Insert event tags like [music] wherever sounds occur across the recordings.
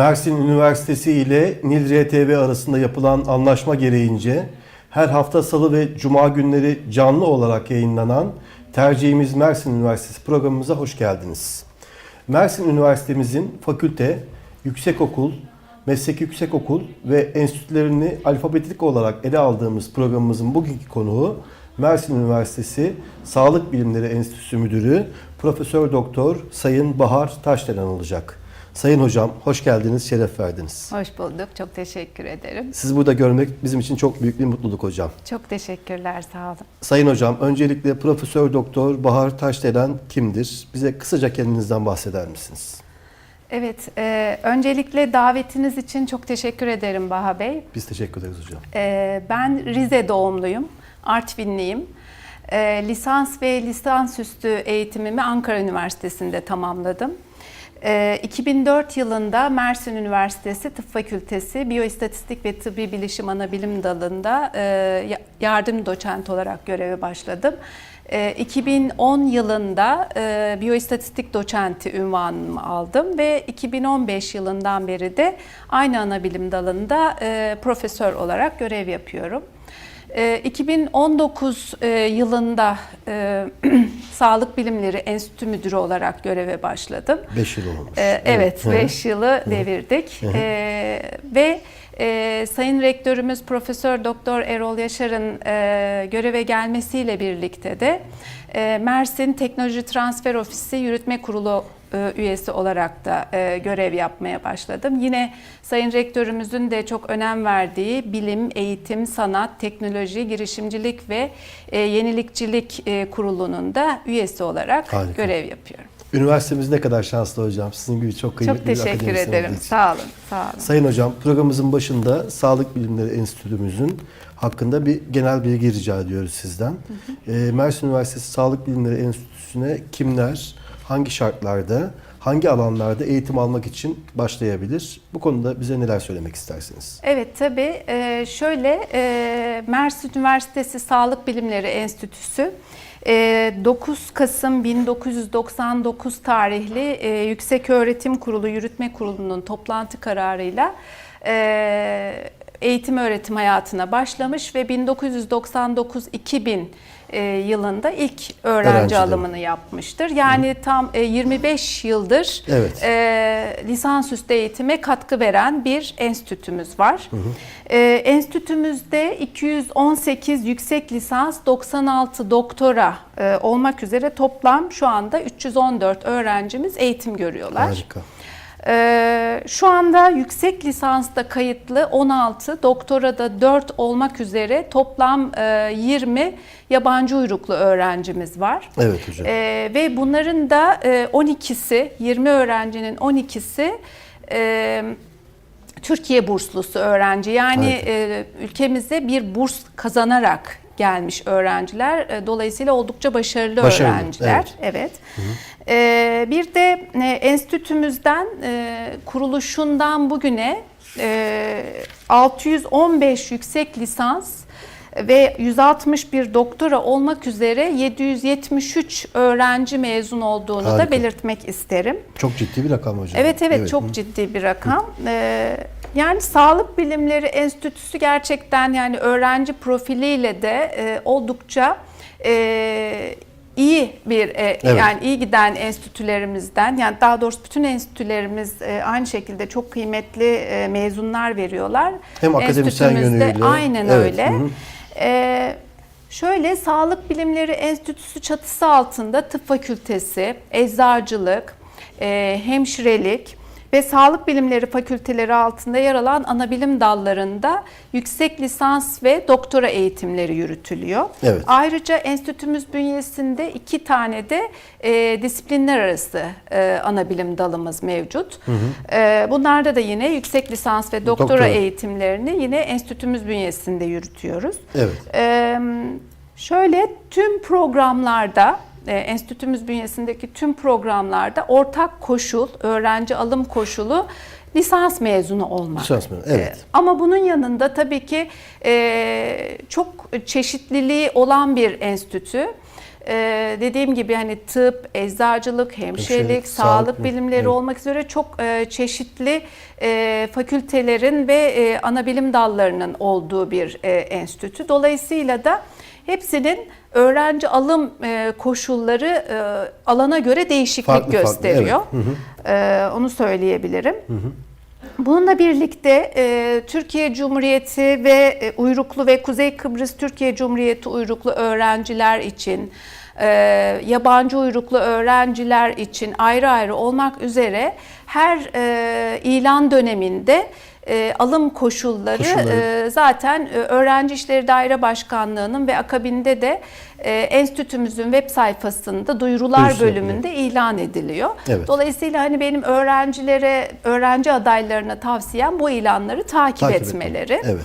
Mersin Üniversitesi ile Nil RTV arasında yapılan anlaşma gereğince her hafta salı ve cuma günleri canlı olarak yayınlanan Tercihimiz Mersin Üniversitesi programımıza hoş geldiniz. Mersin Üniversitemizin fakülte, yüksekokul, meslek yüksekokul ve enstitülerini alfabetik olarak ele aldığımız programımızın bugünkü konuğu Mersin Üniversitesi Sağlık Bilimleri Enstitüsü Müdürü Profesör Doktor Sayın Bahar Taşdelen olacak. Sayın hocam hoş geldiniz, şeref verdiniz. Hoş bulduk. Çok teşekkür ederim. Sizi burada görmek bizim için çok büyük bir mutluluk hocam. Çok teşekkürler. Sağ olun. Sayın hocam öncelikle Profesör Doktor Bahar Taşdelen kimdir? Bize kısaca kendinizden bahseder misiniz? Evet, e, öncelikle davetiniz için çok teşekkür ederim Baha Bey. Biz teşekkür ederiz hocam. E, ben Rize doğumluyum, Artvinliyim. E, lisans ve lisansüstü eğitimimi Ankara Üniversitesi'nde tamamladım. E, 2004 yılında Mersin Üniversitesi Tıp Fakültesi Biyoistatistik ve Tıbbi Bilişim Anabilim Dalı'nda e, ya- yardım doçent olarak göreve başladım. E, 2010 yılında e, biyoistatistik doçenti ünvanımı aldım ve 2015 yılından beri de aynı anabilim dalında e, profesör olarak görev yapıyorum. E, 2019 e, yılında e, [clears throat] Sağlık Bilimleri Enstitü Müdürü olarak göreve başladım. 5 yıl olmuş. Ee, evet, Hı hı. 5 yılı devirdik Ee, ve e, Sayın Rektörümüz Profesör Doktor Erol Yaşar'ın e, göreve gelmesiyle birlikte de e, Mersin Teknoloji Transfer Ofisi Yürütme Kurulu üyesi olarak da e, görev yapmaya başladım. Yine Sayın Rektörümüzün de çok önem verdiği bilim, eğitim, sanat, teknoloji, girişimcilik ve e, yenilikçilik e, kurulunun da üyesi olarak Harika. görev yapıyorum. Üniversitemiz ne kadar şanslı hocam. Sizin gibi çok kıymetli Çok bir teşekkür akademisyen ederim. olduğu için. Sağ olun. Sağ olun. Sayın hocam programımızın başında Sağlık Bilimleri Enstitümüzün hakkında bir genel bilgi rica ediyoruz sizden. Ee, Mersin Üniversitesi Sağlık Bilimleri Enstitüsü'ne kimler, hangi şartlarda, hangi alanlarda eğitim almak için başlayabilir? Bu konuda bize neler söylemek istersiniz? Evet tabii. Ee, şöyle e, Mersin Üniversitesi Sağlık Bilimleri Enstitüsü e, 9 Kasım 1999 tarihli e, Yükseköğretim Kurulu Yürütme Kurulu'nun toplantı kararıyla e, eğitim öğretim hayatına başlamış ve 1999-2000 e, yılında ilk öğrenci Öğrencileri. alımını yapmıştır. Yani tam e, 25 yıldır Evet. e, lisansüstü eğitime katkı veren bir enstitümüz var. E, enstitümüzde 218 yüksek lisans, 96 doktora e, olmak üzere toplam şu anda 314 öğrencimiz eğitim görüyorlar. Harika. Ee, şu anda yüksek lisansta kayıtlı 16, doktorada 4 olmak üzere toplam e, 20 yabancı uyruklu öğrencimiz var. Evet hocam. Ee, ve bunların da e, 12'si, 20 öğrencinin 12'si e, Türkiye burslusu öğrenci. Yani Harika. e, ülkemize bir burs kazanarak gelmiş öğrenciler. E, Dolayısıyla oldukça başarılı, Başarılı, öğrenciler. Evet. E, bir de e, enstitümüzden e, kuruluşundan bugüne e, 615 yüksek lisans ve 161 doktora olmak üzere 773 öğrenci mezun olduğunu Harika. da belirtmek isterim. Çok ciddi bir rakam hocam. Evet evet çok ciddi bir rakam. Ee, yani Sağlık Bilimleri Enstitüsü gerçekten yani öğrenci profiliyle de e, oldukça e, iyi bir e, Evet. yani iyi giden enstitülerimizden yani daha doğrusu bütün enstitülerimiz e, aynı şekilde çok kıymetli e, mezunlar veriyorlar. Hem akademisyen yönüyle, Aynen evet, öyle. hı hı. Ee, şöyle Sağlık Bilimleri Enstitüsü çatısı altında tıp fakültesi, eczacılık, e, hemşirelik ve sağlık bilimleri fakülteleri altında yer alan anabilim dallarında yüksek lisans ve doktora eğitimleri yürütülüyor. Evet. Ayrıca enstitümüz bünyesinde iki tane de e, disiplinler arası e, anabilim dalımız mevcut. E, bunlarda da yine yüksek lisans ve doktora, Doktora. eğitimlerini yine enstitümüz bünyesinde yürütüyoruz. Evet. Ee, şöyle tüm programlarda e, enstitümüz bünyesindeki tüm programlarda ortak koşul, öğrenci alım koşulu lisans mezunu olmak. Lisans mezunu, evet. Ee, ama bunun yanında tabii ki e, çok çeşitliliği olan bir enstitü. e, dediğim gibi hani tıp, eczacılık, hemşirelik, Hemşirelik, sağlık, sağlık, bilimleri evet. olmak üzere çok e, çeşitli e, fakültelerin ve e, ana bilim dallarının olduğu bir e, enstitü. Dolayısıyla da hepsinin öğrenci alım e, koşulları e, alana göre değişiklik Farklı farklı, gösteriyor. E, onu söyleyebilirim. Bununla birlikte e, Türkiye Cumhuriyeti ve e, uyruklu ve Kuzey Kıbrıs Türkiye Cumhuriyeti uyruklu öğrenciler için, e, yabancı uyruklu öğrenciler için ayrı ayrı olmak üzere her e, ilan döneminde e, alım koşulları, Koşulları. e, zaten e, Öğrenci İşleri Daire Başkanlığı'nın ve akabinde de e, enstitümüzün web sayfasında duyurular Duyurusu bölümünde ilan ediliyor. Evet. Dolayısıyla hani benim öğrencilere, öğrenci adaylarına tavsiyem bu ilanları takip, Takip etmeleri. etmek. Evet.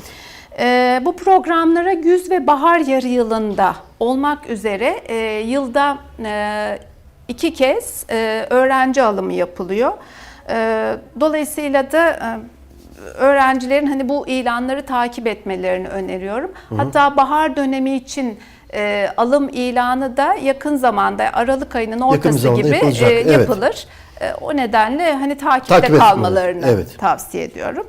Ee, bu programlara güz ve bahar yarı yılında olmak üzere e, yılda e, iki kez e, öğrenci alımı yapılıyor. E, dolayısıyla da e, öğrencilerin hani bu ilanları takip etmelerini öneriyorum. Hatta bahar dönemi için e, alım ilanı da yakın zamanda Aralık ayının ortası gibi e, evet. yapılır. E, o nedenle hani takipte Takip kalmalarını evet. tavsiye ediyorum.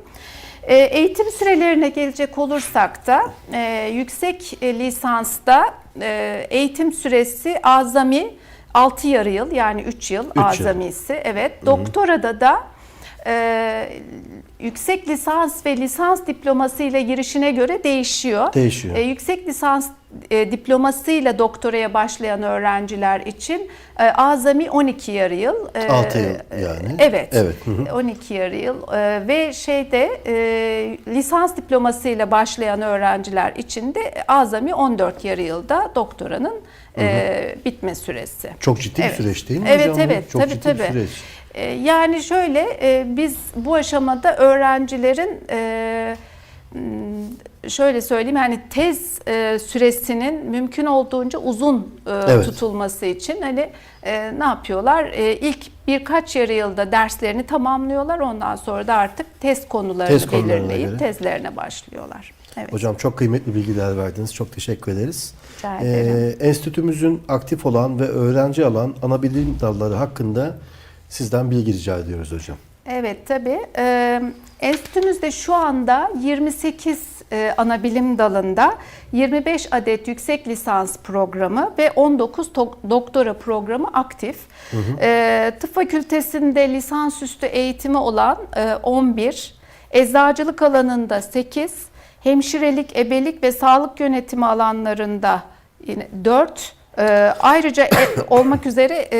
E, Eğitim sürelerine gelecek olursak da e, yüksek lisansta e, eğitim süresi azami 6 yarı yıl yani 3 yıl yıl. azamisi. Evet. Doktorada da e, yüksek lisans ve lisans diploması ile girişine göre değişiyor. Değişiyor. E, yüksek lisans e, diplomasıyla doktoraya başlayan öğrenciler için e, azami 12 yarı yıl. E, Altı yıl yani. Evet. Evet, hı hı. 12 yarı yıl E, ve şeyde e, lisans diplomasıyla başlayan öğrenciler için de azami 14 yarı yılda doktoranın e, bitme süresi. Çok ciddi Evet. bir süreç değil mi Evet hocam? bu? evet Çok tabii ciddi tabii. bir süreç. E, Yani şöyle e, biz bu aşamada öğrencilerin e, şöyle söyleyeyim hani tez e, süresinin mümkün olduğunca uzun Evet. tutulması için hani ne yapıyorlar? İlk birkaç yarı yılda derslerini tamamlıyorlar. Ondan sonra da artık tez konularını Tez belirleyip göre. tezlerine başlıyorlar. Evet. Hocam çok kıymetli bilgiler verdiniz. Çok teşekkür ederiz. Ee, enstitümüzün aktif olan ve öğrenci alan ana bilim dalları hakkında sizden bilgi rica ediyoruz hocam. Evet tabii. Ee, enstitümüzde şu anda 28 e, ana bilim dalında 25 adet yüksek lisans programı ve 19 to- doktora programı aktif. Ee, tıp fakültesinde lisansüstü eğitimi olan e, 11, eczacılık alanında 8, hemşirelik, ebelik ve sağlık yönetimi alanlarında yine 4, e, ayrıca e- [coughs] olmak üzere e,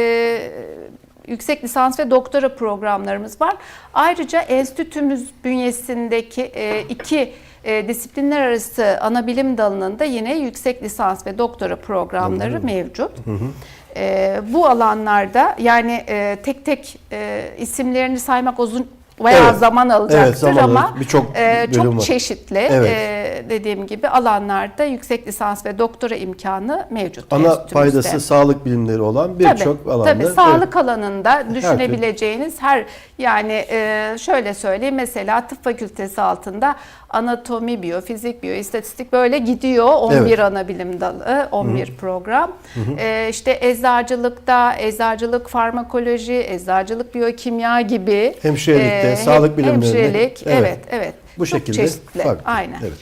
yüksek lisans ve doktora programlarımız var. Ayrıca enstitümüz bünyesindeki e, iki e, disiplinler arası ana bilim dalının da yine yüksek lisans ve doktora programları mevcut. E, bu alanlarda yani e, tek tek e, isimlerini saymak uzun bayağı Evet. zaman alacaktır Evet, zaman ama e, çok var. çeşitli Evet. e, dediğim gibi alanlarda yüksek lisans ve doktora imkanı mevcut. Ana enstitümüzde. faydası sağlık bilimleri olan birçok alanda. Tabii Evet. sağlık alanında düşünebileceğiniz her yani e, şöyle söyleyeyim mesela tıp fakültesi altında anatomi, biyofizik, biyoistatistik böyle gidiyor 11 Evet. ana bilim dalı, 11 program. E, işte eczacılıkta eczacılık farmakoloji, eczacılık biyokimya gibi Hemşirelikte, e, sağlık bilimlerinde. Hemşirelik, Evet. evet, evet. Bu Çok şekilde çeşitli. farklı. Aynen. Evet.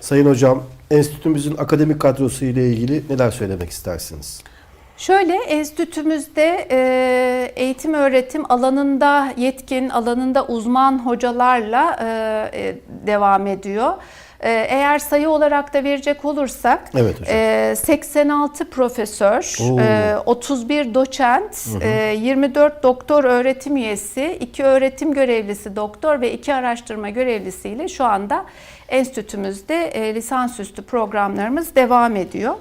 Sayın hocam, enstitümüzün akademik kadrosu ile ilgili neler söylemek istersiniz? Şöyle enstitümüzde e, eğitim öğretim alanında yetkin, alanında uzman hocalarla e, e, devam ediyor. E, eğer sayı olarak da verecek olursak Evet hocam. e, 86 profesör, Oo. e, 31 doçent, e, 24 doktor öğretim üyesi, 2 öğretim görevlisi doktor ve 2 araştırma görevlisiyle şu anda enstitümüzde e, lisansüstü programlarımız devam ediyor.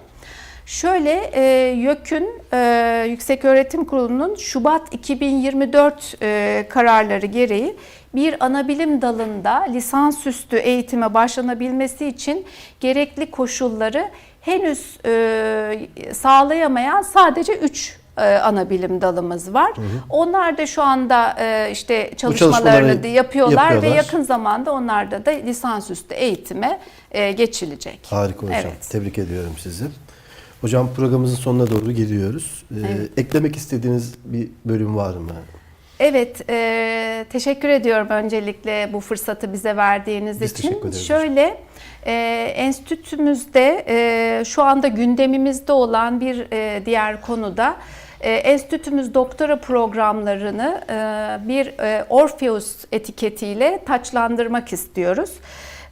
Şöyle e, YÖK'ün e, Yüksek Öğretim Kurulu'nun Şubat 2024 e, kararları gereği bir anabilim dalında lisansüstü eğitime başlanabilmesi için gerekli koşulları henüz e, sağlayamayan sadece 3 ana bilim dalımız var. Onlar da şu anda e, işte çalışmalarını çalışmaları da yapıyorlar, ve yapıyorlar. yakın zamanda onlarda da lisansüstü eğitime e, geçilecek. Harika hocam. Evet. Tebrik ediyorum sizi. Hocam programımızın sonuna doğru geliyoruz. Ee, Evet. Eklemek istediğiniz bir bölüm var mı? Evet, e, teşekkür ediyorum öncelikle bu fırsatı bize verdiğiniz Biz için. Şöyle, e, enstitümüzde e, şu anda gündemimizde olan bir e, diğer konuda e, enstitümüz doktora programlarını e, bir e, Orpheus etiketiyle taçlandırmak istiyoruz.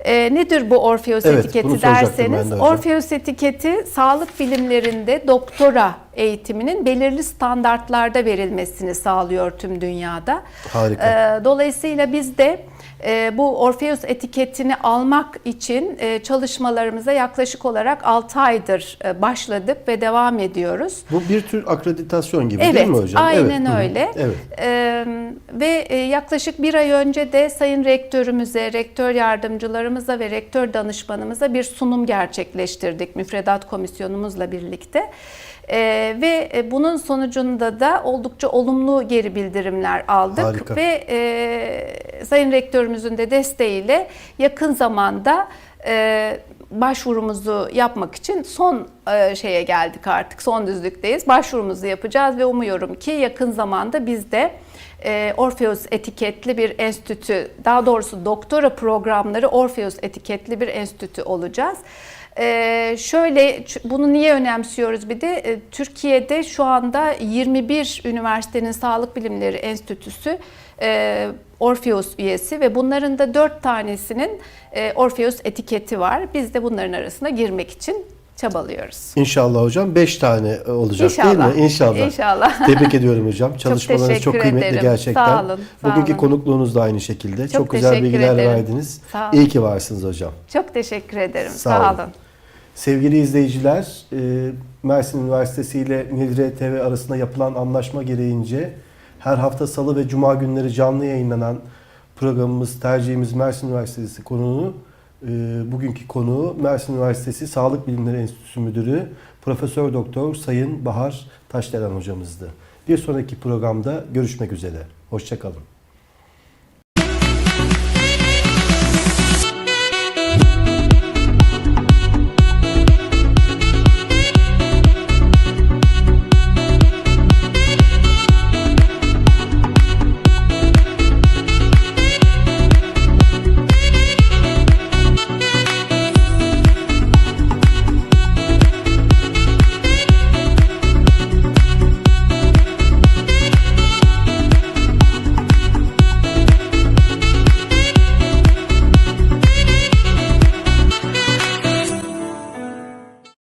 E, nedir bu Orpheus Evet, etiketi derseniz? de. Orpheus etiketi sağlık bilimlerinde doktora eğitiminin belirli standartlarda verilmesini sağlıyor tüm dünyada. Harika. Ee, Dolayısıyla biz de e, bu Orpheus etiketini almak için e, çalışmalarımıza yaklaşık olarak 6 aydır e, başladık ve devam ediyoruz. Bu bir tür akreditasyon gibi Evet, değil mi hocam? aynen hı. öyle. Evet. Ee, ve e, yaklaşık bir ay önce de Sayın Rektörümüze, rektör yardımcılarımıza ve rektör danışmanımıza bir sunum gerçekleştirdik müfredat komisyonumuzla birlikte. Ee, ve e, bunun sonucunda da oldukça olumlu geri bildirimler aldık Harika. ve e, Sayın Rektörümüzün de desteğiyle yakın zamanda e, başvurumuzu yapmak için son e, şeye geldik artık. Son düzlükteyiz. Başvurumuzu yapacağız ve umuyorum ki yakın zamanda biz de e, Orpheus etiketli bir enstitü, daha doğrusu doktora programları Orpheus etiketli bir enstitü olacağız. Ee, şöyle bunu niye önemsiyoruz bir de e, Türkiye'de şu anda 21 üniversitenin sağlık bilimleri enstitüsü e, Orpheus üyesi ve bunların da 4 tanesinin e, Orpheus etiketi var. Biz de bunların arasına girmek için çabalıyoruz. İnşallah hocam 5 tane olacak İnşallah. değil mi? İnşallah. İnşallah. [laughs] Tebrik ediyorum hocam. Çalışmalarınız çok, teşekkür kıymetli ederim. gerçekten. Sağ olun, sağ Bugünkü olun. konukluğunuz da aynı şekilde. Çok, Çok güzel bilgiler ederim. verdiniz. Sağ olun. İyi ki varsınız hocam. Çok teşekkür ederim. Sağ Sağ, olun. olun. Sevgili izleyiciler, e, Mersin Üniversitesi ile Nilre TV arasında yapılan anlaşma gereğince her hafta salı ve cuma günleri canlı yayınlanan programımız Tercihimiz Mersin Üniversitesi konuğu, e, bugünkü konuğu Mersin Üniversitesi Sağlık Bilimleri Enstitüsü Müdürü Profesör Doktor Sayın Bahar Taşdelen hocamızdı. Bir sonraki programda görüşmek üzere. Hoşçakalın.